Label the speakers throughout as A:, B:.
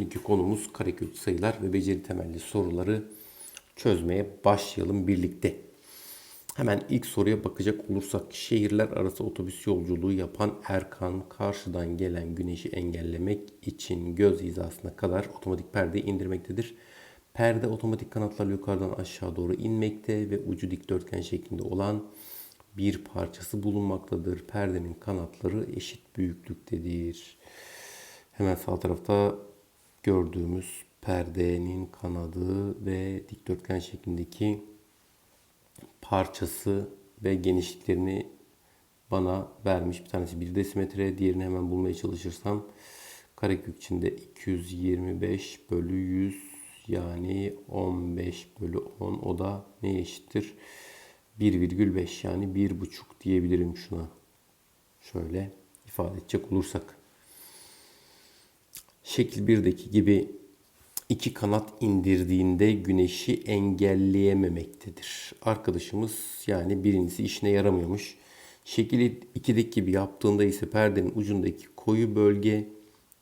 A: Bugünkü konumuz karekök sayılar ve beceri temelli soruları çözmeye başlayalım birlikte. Hemen ilk soruya bakacak olursak şehirler arası otobüs yolculuğu yapan Erkan karşıdan gelen güneşi engellemek için göz hizasına kadar otomatik perdeyi indirmektedir. Perde otomatik kanatlarla yukarıdan aşağı doğru inmekte ve ucu dikdörtgen şeklinde olan bir parçası bulunmaktadır. Perdenin kanatları eşit büyüklüktedir. Hemen sağ tarafta gördüğümüz perdenin kanadı ve dikdörtgen şeklindeki parçası ve genişliklerini bana vermiş. Bir tanesi 1 desimetre, diğerini hemen bulmaya çalışırsam karekök içinde 225 bölü 100 yani 15 bölü 10 o da neye eşittir? 1,5 yani 1,5 diyebilirim şuna. Şöyle ifade edecek olursak. Şekil 1'deki gibi iki kanat indirdiğinde güneşi engelleyememektedir. Arkadaşımız yani birincisi işine yaramıyormuş. Şekil 2'deki gibi yaptığında ise perdenin ucundaki koyu bölge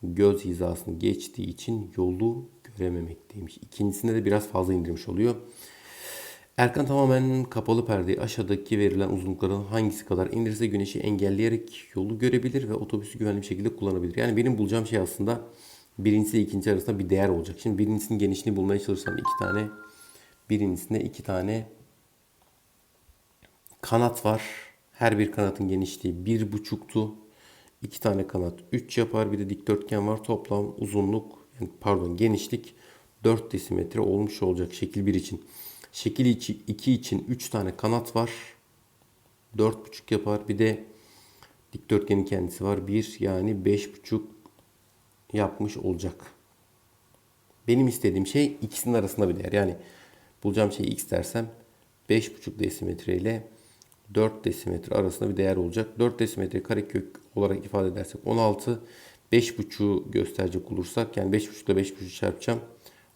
A: göz hizasını geçtiği için yolu görememekteymiş. İkincisinde de biraz fazla indirmiş oluyor. Erkan tamamen kapalı perdeyi aşağıdaki verilen uzunlukların hangisi kadar indirse güneşi engelleyerek yolu görebilir ve otobüsü güvenli bir şekilde kullanabilir. Yani benim bulacağım şey aslında birincisi ile ikinci arasında bir değer olacak. Şimdi birincisinin genişliğini bulmaya çalışsam iki tane birincisinde iki tane kanat var. Her bir kanatın genişliği bir buçuktu. İki tane kanat 3 yapar. Bir de dikdörtgen var. Toplam uzunluk yani pardon genişlik 4 desimetre olmuş olacak şekil 1 için. Şekil 2 için 3 tane kanat var. 4,5 yapar. Bir de dikdörtgenin kendisi var. 1 yani 5,5 yapmış olacak. Benim istediğim şey ikisinin arasında bir değer. Yani bulacağım şey x dersem 5,5 desimetre ile 4 desimetre arasında bir değer olacak. 4 desimetre karekök olarak ifade edersek 16. 5,5'u gösterecek olursak yani 5,5 ile 5,5 çarpacağım.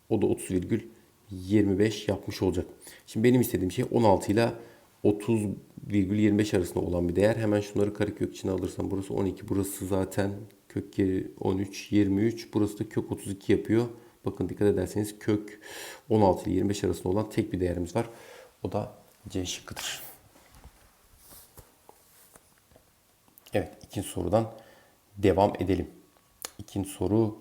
A: O da 30,25 yapmış olacak. Şimdi benim istediğim şey 16 ile 30,25 arasında olan bir değer. Hemen şunları karekök içine alırsam burası 12. Burası zaten kök 13, 23. Burası da kök 32 yapıyor. Bakın dikkat ederseniz kök 16 ile 25 arasında olan tek bir değerimiz var. O da C şıkkıdır. Evet ikinci sorudan devam edelim. İkinci soru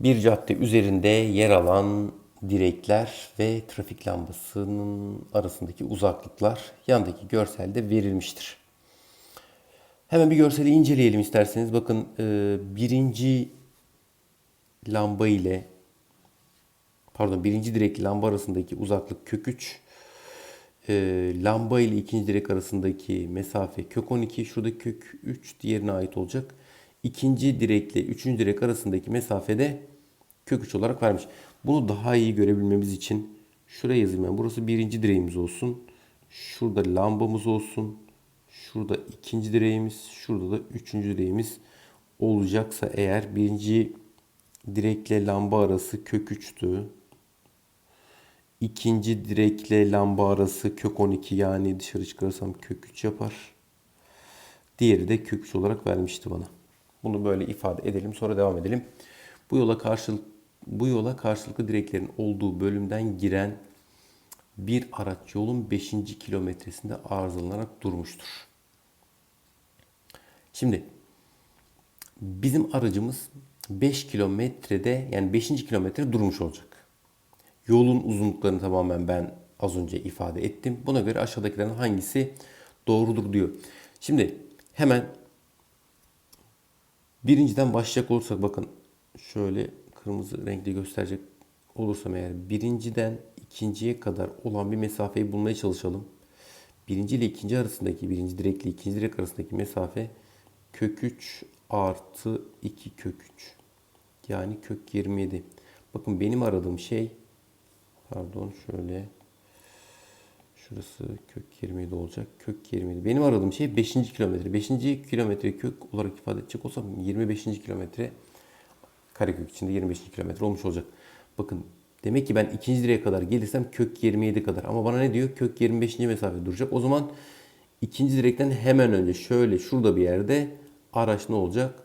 A: bir cadde üzerinde yer alan direkler ve trafik lambasının arasındaki uzaklıklar yandaki görselde verilmiştir. Hemen bir görseli inceleyelim isterseniz. Bakın e, birinci lamba ile pardon birinci direk lamba arasındaki uzaklık kök 3. E, lamba ile ikinci direk arasındaki mesafe kök 12. Şurada kök 3 diğerine ait olacak. İkinci direkle üçüncü direk arasındaki mesafede kök 3 olarak vermiş. Bunu daha iyi görebilmemiz için şuraya yazayım ben. Burası birinci direğimiz olsun. Şurada lambamız olsun. Şurada ikinci direğimiz, şurada da üçüncü direğimiz olacaksa eğer birinci direkle lamba arası kök 3'tü. İkinci direkle lamba arası kök 12 yani dışarı çıkarırsam kök 3 yapar. Diğeri de kök 3 olarak vermişti bana. Bunu böyle ifade edelim sonra devam edelim. Bu yola karşılık bu yola karşılıklı direklerin olduğu bölümden giren bir araç yolun 5. kilometresinde arızalanarak durmuştur. Şimdi bizim aracımız 5 kilometrede yani 5. kilometre durmuş olacak. Yolun uzunluklarını tamamen ben az önce ifade ettim. Buna göre aşağıdakilerin hangisi doğrudur diyor. Şimdi hemen birinciden başlayacak olursak bakın şöyle kırmızı renkli gösterecek olursam eğer birinciden ikinciye kadar olan bir mesafeyi bulmaya çalışalım. Birinci ile ikinci arasındaki birinci direk ile ikinci direk arasındaki mesafe kök 3 artı 2 kök 3. Yani kök 27. Bakın benim aradığım şey pardon şöyle şurası kök 27 olacak. Kök 27. Benim aradığım şey 5. kilometre. 5. kilometre kök olarak ifade edecek olsam 25. kilometre karekök içinde 25 kilometre olmuş olacak. Bakın demek ki ben ikinci direğe kadar gelirsem kök 27 kadar. Ama bana ne diyor? Kök 25. mesafede duracak. O zaman ikinci direkten hemen önce şöyle şurada bir yerde araç ne olacak?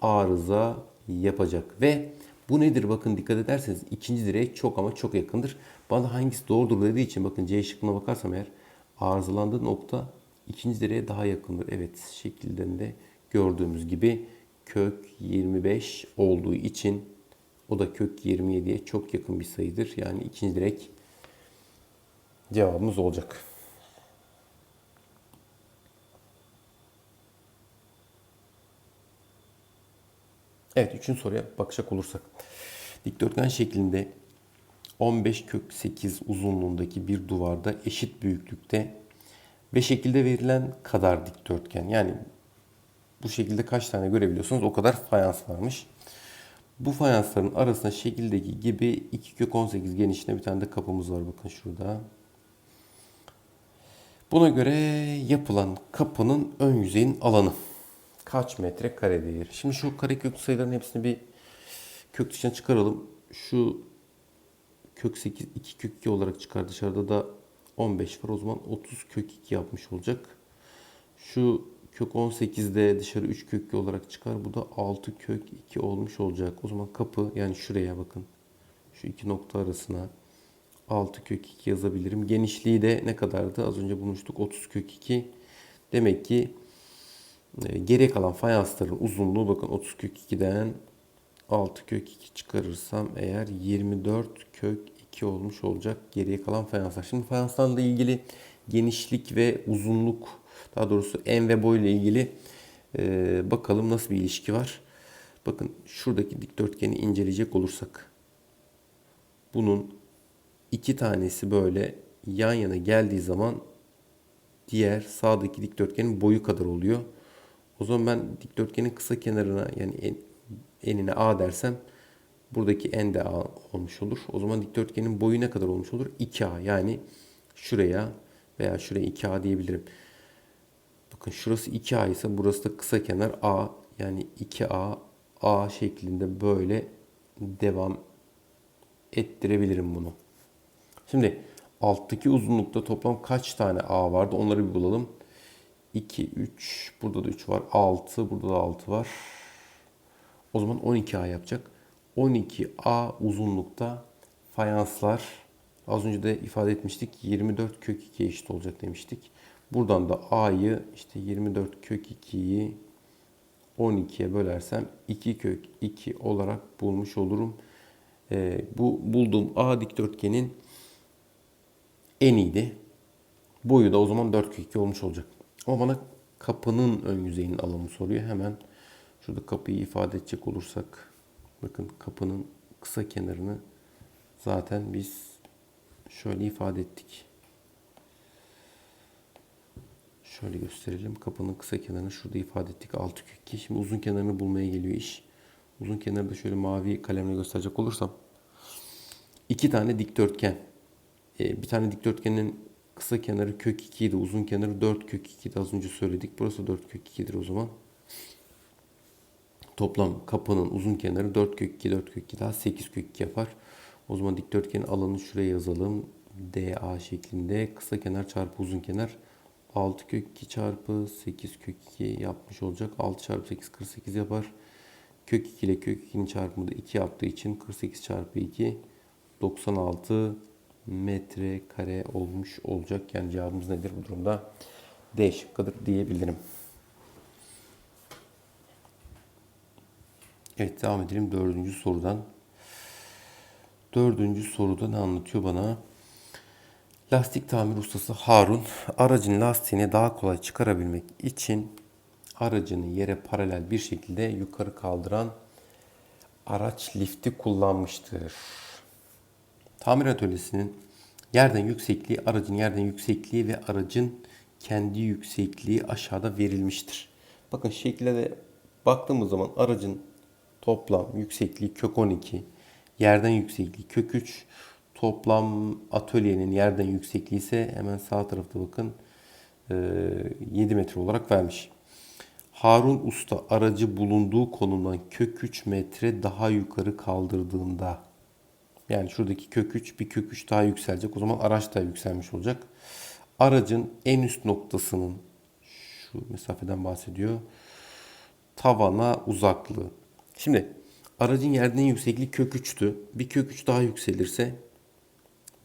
A: Arıza yapacak. Ve bu nedir? Bakın dikkat ederseniz ikinci direğe çok ama çok yakındır. Bana hangisi doğrudur dediği için bakın C şıkkına bakarsam eğer arızalandığı nokta ikinci direğe daha yakındır. Evet şekilden de gördüğümüz gibi kök 25 olduğu için o da kök 27'ye çok yakın bir sayıdır. Yani ikinci direk cevabımız olacak. Evet, üçüncü soruya bakacak olursak. Dikdörtgen şeklinde 15 kök 8 uzunluğundaki bir duvarda eşit büyüklükte ve şekilde verilen kadar dikdörtgen. Yani bu şekilde kaç tane görebiliyorsunuz o kadar fayans varmış. Bu fayansların arasında şekildeki gibi 2 kök 18 genişliğinde bir tane de kapımız var bakın şurada. Buna göre yapılan kapının ön yüzeyin alanı kaç metre karedir? Şimdi şu kare kök sayıların hepsini bir kök dışına çıkaralım. Şu kök 8 2 kök 2 olarak çıkar. Dışarıda da 15 var. O zaman 30 kök 2 yapmış olacak. Şu kök 18'de dışarı 3 kök 2 olarak çıkar. Bu da 6 kök 2 olmuş olacak. O zaman kapı yani şuraya bakın. Şu iki nokta arasına 6 kök 2 yazabilirim. Genişliği de ne kadardı? Az önce bulmuştuk. 30 kök 2. Demek ki geriye kalan fayansların uzunluğu bakın 30 kök 2'den 6 kök 2 çıkarırsam eğer 24 kök 2 olmuş olacak geriye kalan fayanslar. Şimdi fayanslarla ilgili genişlik ve uzunluk daha doğrusu en ve boy ile ilgili e, bakalım nasıl bir ilişki var. Bakın şuradaki dikdörtgeni inceleyecek olursak bunun iki tanesi böyle yan yana geldiği zaman diğer sağdaki dikdörtgenin boyu kadar oluyor. O zaman ben dikdörtgenin kısa kenarına yani en, enine A dersem buradaki en de A olmuş olur. O zaman dikdörtgenin boyu ne kadar olmuş olur? 2A yani şuraya veya şuraya 2A diyebilirim. Bakın şurası 2A ise burası da kısa kenar A yani 2A A şeklinde böyle devam ettirebilirim bunu. Şimdi alttaki uzunlukta toplam kaç tane A vardı onları bir bulalım. 2, 3, burada da 3 var. 6, burada da 6 var. O zaman 12A yapacak. 12A uzunlukta fayanslar az önce de ifade etmiştik 24 kök 2 eşit olacak demiştik. Buradan da A'yı işte 24 kök 2'yi 12'ye bölersem 2 kök 2 olarak bulmuş olurum. Ee, bu bulduğum A dikdörtgenin en iyiydi. Boyu da o zaman 4 kök 2 olmuş olacak. Ama bana kapının ön yüzeyinin alanı soruyor. Hemen şurada kapıyı ifade edecek olursak bakın kapının kısa kenarını zaten biz şöyle ifade ettik. Şöyle gösterelim. Kapının kısa kenarını şurada ifade ettik. 6 kök 2. Şimdi uzun kenarını bulmaya geliyor iş. Uzun kenarı da şöyle mavi kalemle gösterecek olursam. iki tane dikdörtgen. Ee, bir tane dikdörtgenin kısa kenarı kök 2 idi. Uzun kenarı 4 kök 2 idi. Az önce söyledik. Burası 4 kök 2'dir o zaman. Toplam kapının uzun kenarı 4 kök 2, 4 kök 2 daha 8 kök 2 yapar. O zaman dikdörtgenin alanını şuraya yazalım. DA şeklinde kısa kenar çarpı uzun kenar 6 kök 2 çarpı 8 kök 2 yapmış olacak. 6 çarpı 8 48 yapar. Kök 2 ile kök 2'nin çarpımı da 2 yaptığı için 48 çarpı 2 96 metre kare olmuş olacak. Yani cevabımız nedir bu durumda? D şıkkıdır diyebilirim. Evet devam edelim dördüncü sorudan. Dördüncü soruda ne anlatıyor bana? Lastik tamir ustası Harun aracın lastiğini daha kolay çıkarabilmek için aracını yere paralel bir şekilde yukarı kaldıran araç lifti kullanmıştır. Tamir atölyesinin yerden yüksekliği, aracın yerden yüksekliği ve aracın kendi yüksekliği aşağıda verilmiştir. Bakın şekilde de baktığımız zaman aracın toplam yüksekliği kök 12, yerden yüksekliği kök 3, toplam atölyenin yerden yüksekliği ise hemen sağ tarafta bakın 7 metre olarak vermiş. Harun Usta aracı bulunduğu konumdan kök 3 metre daha yukarı kaldırdığında yani şuradaki kök 3 bir kök 3 daha yükselecek. O zaman araç da yükselmiş olacak. Aracın en üst noktasının şu mesafeden bahsediyor. Tavana uzaklığı. Şimdi aracın yerden yüksekliği kök 3'tü. Bir kök 3 daha yükselirse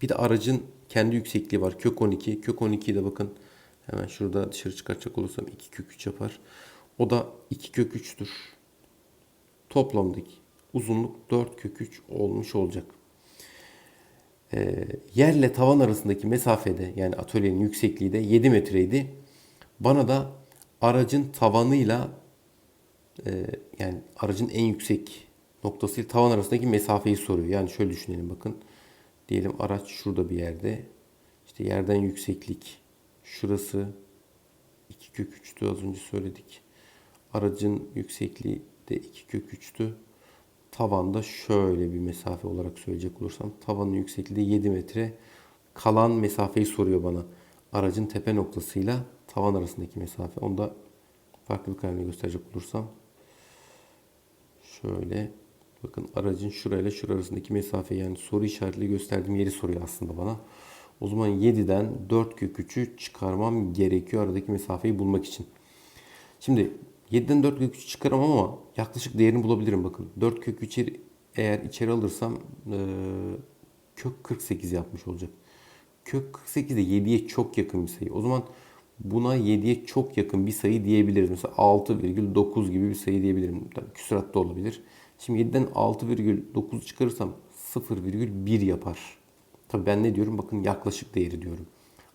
A: bir de aracın kendi yüksekliği var. Kök 12. Kök 12'yi de bakın hemen şurada dışarı çıkartacak olursam 2 kök 3 yapar. O da 2 kök 3'tür. Toplamdaki uzunluk 4 kök 3 olmuş olacak. Ee, yerle tavan arasındaki mesafede yani atölyenin yüksekliği de 7 metreydi. Bana da aracın tavanıyla e, yani aracın en yüksek noktasıyla tavan arasındaki mesafeyi soruyor. Yani şöyle düşünelim bakın. Diyelim araç şurada bir yerde. İşte yerden yükseklik şurası 2 kök 3'tü az önce söyledik. Aracın yüksekliği de 2 kök 3'tü. Tavanda şöyle bir mesafe olarak söyleyecek olursam tavanın yüksekliği 7 metre. Kalan mesafeyi soruyor bana. Aracın tepe noktasıyla tavan arasındaki mesafe. Onu da farklı bir kalemle gösterecek olursam şöyle bakın aracın şurayla şura arasındaki mesafe yani soru işaretli gösterdiğim yeri soruyor aslında bana. O zaman 7'den 4 kök 3'ü çıkarmam gerekiyor aradaki mesafeyi bulmak için. Şimdi 7'den 4 kök 3 çıkaramam ama yaklaşık değerini bulabilirim bakın. 4 kök 3'ü eğer içeri alırsam e, kök 48 yapmış olacak. Kök 48 de 7'ye çok yakın bir sayı. O zaman buna 7'ye çok yakın bir sayı diyebiliriz. Mesela 6,9 gibi bir sayı diyebilirim. Tabii küsurat da olabilir. Şimdi 7'den 6,9 çıkarırsam 0,1 yapar. Tabii ben ne diyorum? Bakın yaklaşık değeri diyorum.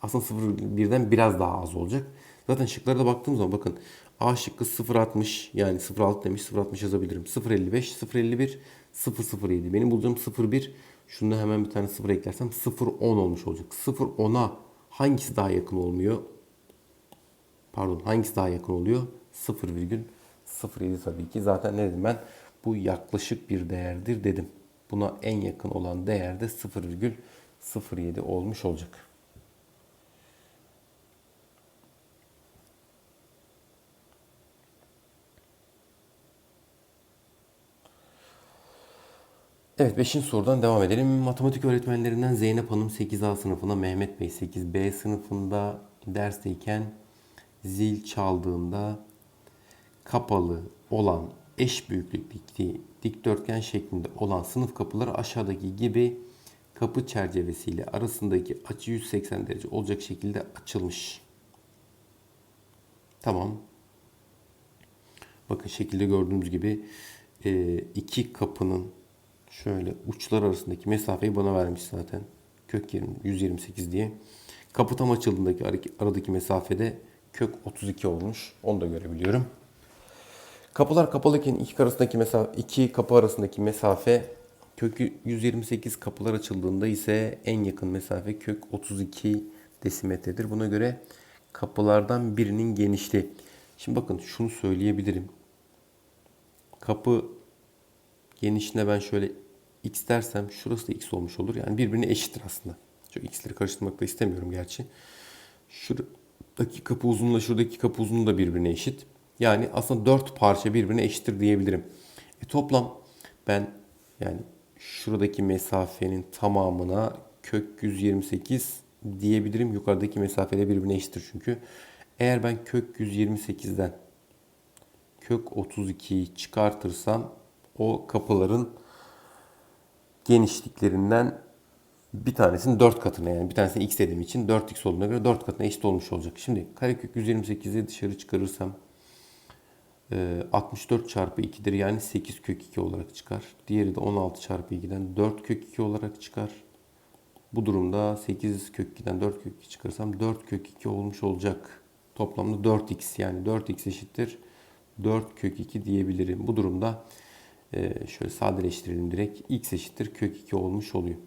A: Aslında 0,1'den biraz daha az olacak. Zaten şıklara da baktığım zaman bakın A şıkkı 0.60 yani 0.6 demiş 0.60 yazabilirim. 0.55, 0.51, 0.07. Benim bulacağım 0.1. Şunda hemen bir tane 0 eklersem 0.10 olmuş olacak. 0.10'a hangisi daha yakın olmuyor? Pardon hangisi daha yakın oluyor? 0,07 tabii ki. Zaten ne dedim ben? Bu yaklaşık bir değerdir dedim. Buna en yakın olan değer de 0,07 olmuş olacak. Evet 5. sorudan devam edelim. Matematik öğretmenlerinden Zeynep Hanım 8A sınıfında, Mehmet Bey 8B sınıfında dersteyken zil çaldığında kapalı olan eş büyüklükteki dikdörtgen şeklinde olan sınıf kapıları aşağıdaki gibi kapı çerçevesiyle arasındaki açı 180 derece olacak şekilde açılmış. Tamam. Bakın şekilde gördüğünüz gibi iki kapının şöyle uçlar arasındaki mesafeyi bana vermiş zaten. Kök 20, 128 diye. Kapı tam açıldığındaki aradaki mesafede kök 32 olmuş. Onu da görebiliyorum. Kapılar kapalıyken iki arasındaki mesafe iki kapı arasındaki mesafe kök 128 kapılar açıldığında ise en yakın mesafe kök 32 desimetredir. Buna göre kapılardan birinin genişliği. Şimdi bakın şunu söyleyebilirim. Kapı genişliğine ben şöyle x dersem şurası da x olmuş olur. Yani birbirine eşittir aslında. Şu x'leri karıştırmak da istemiyorum gerçi. Şuradaki kapı uzunluğuyla şuradaki kapı uzunluğu da birbirine eşit. Yani aslında dört parça birbirine eşittir diyebilirim. E toplam ben yani şuradaki mesafenin tamamına kök 128 diyebilirim. Yukarıdaki mesafede birbirine eşittir çünkü. Eğer ben kök 128'den kök 32'yi çıkartırsam o kapıların genişliklerinden bir tanesinin 4 katına yani bir tanesini x dediğim için 4x olduğuna göre 4 katına eşit olmuş olacak. Şimdi karekök 128'i dışarı çıkarırsam 64 çarpı 2'dir yani 8 kök 2 olarak çıkar. Diğeri de 16 çarpı 2'den 4 kök 2 olarak çıkar. Bu durumda 8 kök 2'den 4 kök 2 çıkarsam 4 kök 2 olmuş olacak. Toplamda 4x yani 4x eşittir 4 kök 2 diyebilirim. Bu durumda şöyle sadeleştirelim direkt x eşittir kök 2 olmuş oluyor.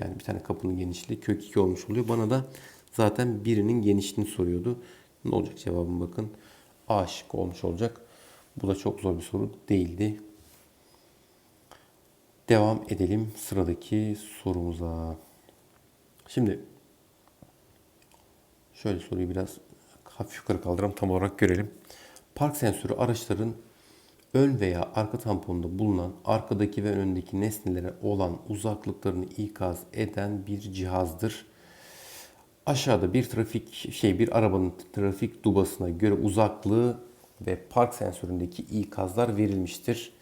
A: Yani bir tane kapının genişliği kök 2 olmuş oluyor. Bana da zaten birinin genişliğini soruyordu. Ne olacak cevabım bakın. A şık olmuş olacak. Bu da çok zor bir soru değildi. Devam edelim sıradaki sorumuza. Şimdi şöyle soruyu biraz hafif yukarı kaldıralım tam olarak görelim. Park sensörü araçların ön veya arka tamponunda bulunan arkadaki ve öndeki nesnelere olan uzaklıklarını ikaz eden bir cihazdır. Aşağıda bir trafik şey bir arabanın trafik dubasına göre uzaklığı ve park sensöründeki ikazlar verilmiştir.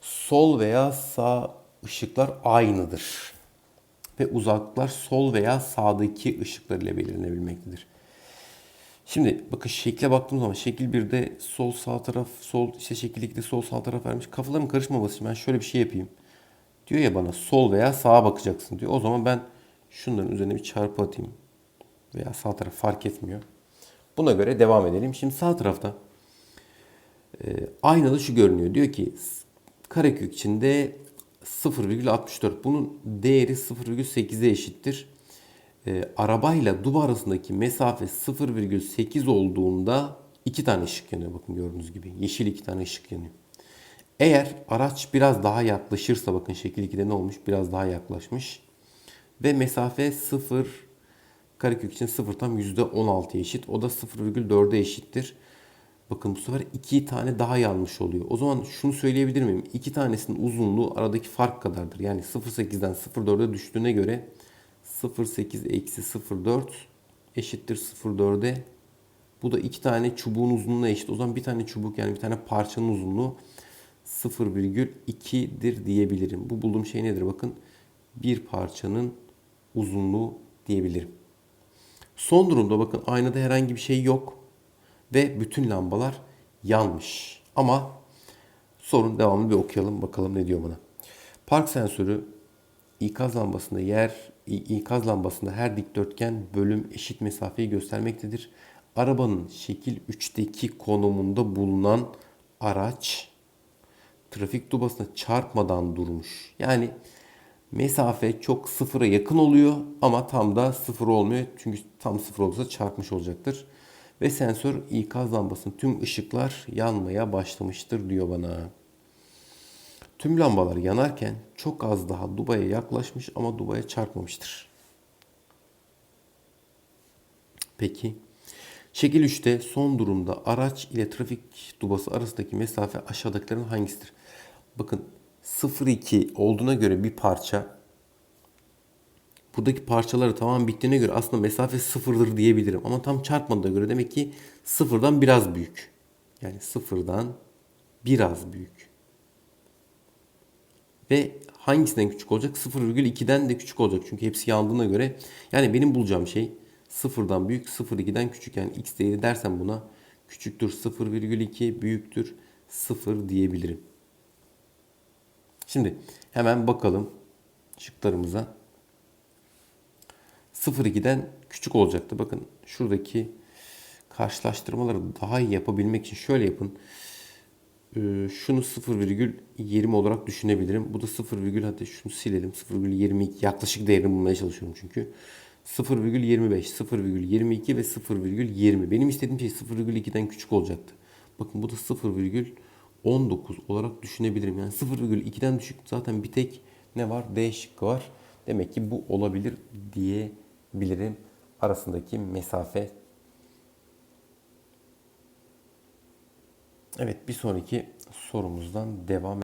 A: Sol veya sağ ışıklar aynıdır. Ve uzaklıklar sol veya sağdaki ışıklar ile belirlenebilmektedir. Şimdi bakın şekle baktığım zaman şekil 1'de sol sağ taraf sol işte şekil 2'de sol sağ taraf vermiş. Kafaların karışmaması için ben şöyle bir şey yapayım. Diyor ya bana sol veya sağa bakacaksın diyor. O zaman ben şunların üzerine bir çarpı atayım. Veya sağ taraf fark etmiyor. Buna göre devam edelim. Şimdi sağ tarafta e, aynada şu görünüyor. Diyor ki karekök içinde 0,64. Bunun değeri 0,8'e eşittir. E, arabayla duba arasındaki mesafe 0,8 olduğunda iki tane ışık yanıyor. Bakın gördüğünüz gibi. Yeşil iki tane ışık yanıyor. Eğer araç biraz daha yaklaşırsa bakın şekil 2'de ne olmuş? Biraz daha yaklaşmış. Ve mesafe 0 karekök için 0 tam %16'ya eşit. O da 0,4'e eşittir. Bakın bu sefer iki tane daha yanlış oluyor. O zaman şunu söyleyebilir miyim? İki tanesinin uzunluğu aradaki fark kadardır. Yani 0,8'den 0,4'e düştüğüne göre 0,8 eksi 0,4 eşittir 0,4'e. Bu da iki tane çubuğun uzunluğuna eşit. O zaman bir tane çubuk yani bir tane parçanın uzunluğu 0,2'dir diyebilirim. Bu bulduğum şey nedir? Bakın bir parçanın uzunluğu diyebilirim. Son durumda bakın aynada herhangi bir şey yok ve bütün lambalar yanmış. Ama sorun devamlı bir okuyalım bakalım ne diyor bana. Park sensörü ikaz lambasında yer ikaz lambasında her dikdörtgen bölüm eşit mesafeyi göstermektedir. Arabanın şekil 3'teki konumunda bulunan araç trafik dubasına çarpmadan durmuş. Yani mesafe çok sıfıra yakın oluyor ama tam da sıfır olmuyor. Çünkü tam sıfır olursa çarpmış olacaktır. Ve sensör ikaz lambasının tüm ışıklar yanmaya başlamıştır diyor bana. Tüm lambalar yanarken çok az daha Dubai'ye yaklaşmış ama Dubai'ye çarpmamıştır. Peki. Şekil 3'te son durumda araç ile trafik dubası arasındaki mesafe aşağıdakilerin hangisidir? Bakın 0,2 olduğuna göre bir parça buradaki parçaları tamam bittiğine göre aslında mesafe sıfırdır diyebilirim. Ama tam çarpmadığına göre demek ki sıfırdan biraz büyük. Yani sıfırdan biraz büyük. Ve hangisinden küçük olacak? 0,2'den de küçük olacak. Çünkü hepsi yandığına göre. Yani benim bulacağım şey sıfırdan büyük, 0,2'den küçük. Yani x değeri dersem buna küçüktür 0,2, büyüktür 0 diyebilirim. Şimdi hemen bakalım şıklarımıza. 0,2'den küçük olacaktı. Bakın şuradaki karşılaştırmaları daha iyi yapabilmek için şöyle yapın. Ee, şunu 0,20 olarak düşünebilirim. Bu da 0, hatta şunu silelim. 0,22 yaklaşık değerini bulmaya çalışıyorum çünkü. 0,25, 0,22 ve 0,20. Benim istediğim şey 0,2'den küçük olacaktı. Bakın bu da 0,19 olarak düşünebilirim. Yani 0,2'den düşük zaten bir tek ne var? D şıkkı var. Demek ki bu olabilir diyebilirim arasındaki mesafe. Evet bir sonraki sorumuzdan devam